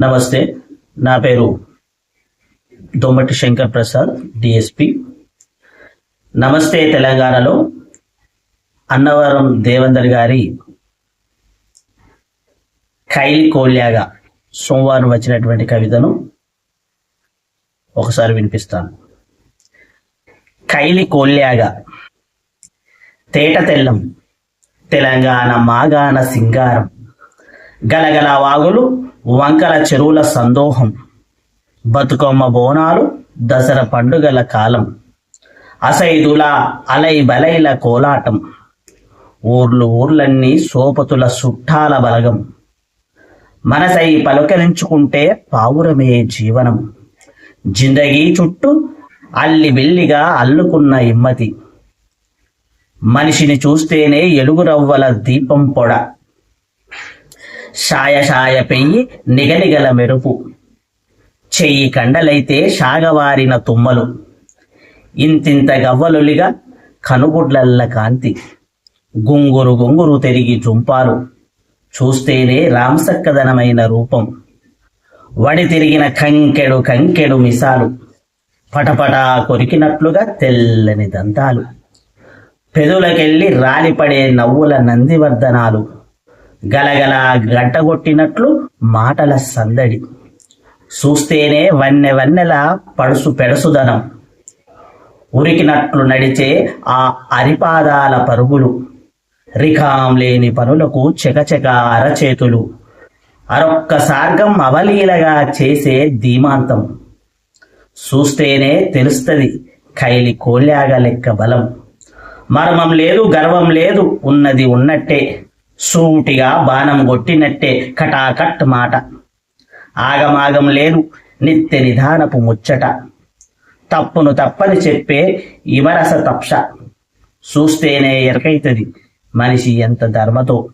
నమస్తే నా పేరు దోమటి శంకర్ ప్రసాద్ డిఎస్పి నమస్తే తెలంగాణలో అన్నవరం దేవేందర్ గారి కైలి కోల్యాగా సోమవారం వచ్చినటువంటి కవితను ఒకసారి వినిపిస్తాను. కైలి కోల్యాగా తేట తెల్లం తెలంగాణ మాగాన సింగారం. గలగల వాగులు వంకల చెరువుల సందోహం బతుకమ్మ బోనాలు దసరా పండుగల కాలం అసైదుల అలై బలైల కోలాటం ఊర్లు ఊర్లన్నీ సోపతుల సుట్టాల బలగం. మనసై పలుకరించుకుంటే పావురమే జీవనం. జిందగీ చుట్టూ అల్లి బిల్లిగా అల్లుకున్న ఇమ్మతి మనిషిని చూస్తేనే ఎలుగురవ్వల దీపం పొడ. షాయ షాయ పెయ్యి నిగనిగల మెరుపు. చెయ్యి కండలైతే షాగవారిన తుమ్మలు. ఇంతింత గవ్వలులిగా కనుగుడ్లల్ల కాంతి. గుంగురు గుంగురు తిరిగి జుంపాలు. చూస్తేనే రామసక్కదనమైన రూపం. వడి తిరిగిన కంకెడు కంకెడు మిసాలు. పటపటా కొరికినట్లుగా తెల్లని దంతాలు. పెదులకెళ్ళి రాలిపడే నవ్వుల నందివర్ధనాలు. గలగల గంటగొట్టినట్లు మాటల సందడి. చూస్తేనే వన్నె వన్నెల పడుసు పెడసుదనం. ఉరికినట్లు నడిచే ఆ అరిపాదాల పరుగులు. రికాం లేని పనులకు చెకచెక అరచేతులు. అరొక్క సార్గం అవలీలగా చేసే ధీమాంతం. చూస్తేనే తెలుస్తుంది కైలి కోల్యాగ లెక్క బలం. మర్మం లేదు గర్వం లేదు ఉన్నది ఉన్నట్టే. సూటిగా బాణం కొట్టినట్టే కటాకట్ మాట. ఆగమాగం లేదు నిత్య నిధానపు ముచ్చట. తప్పును తప్పని చెప్పే ఇమరస తప్ష చూస్తేనే ఎరకైతది మనిషి ఎంత ధర్మతో.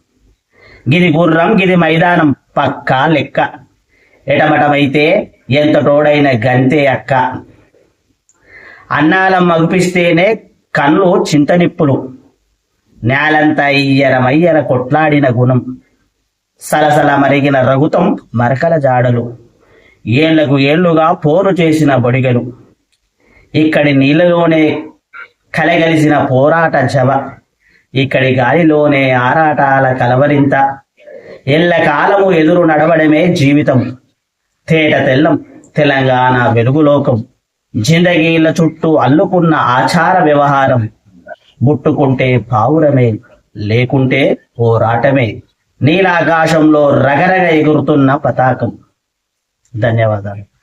గిది గుర్రం గిది మైదానం పక్కా లెక్క. ఎటమటమైతే ఎంత తోడైన గంతే అక్క. అన్నాలం మగుపిస్తేనే కళ్ళు చింతనిప్పులు. నేలంతా ఇయ్యరమయ్యర కొట్లాడిన గుణం. సలసల మరిగిన రఘుతం మరకల జాడలు. ఏళ్ళకు ఏళ్ళుగా పోరు చేసిన బొడిగలు. ఇక్కడి నీళ్ళలోనే కలగలిసిన పోరాట జవ. ఇక్కడి గాలిలోనే ఆరాటాల కలవరింత. ఎల్లకాలము ఎదురు నడవడమే జీవితం. తేట తెల్లం తెలంగాణ వెలుగులోకం. జిందగీల చుట్టూ అల్లుకున్న ఆచార వ్యవహారం. ముట్టుకుంటే పావురమే లేకుంటే పోరాటమే. నీలాకాశంలో రగరగ ఎగురుతున్న పతాకం. ధన్యవాదాలు.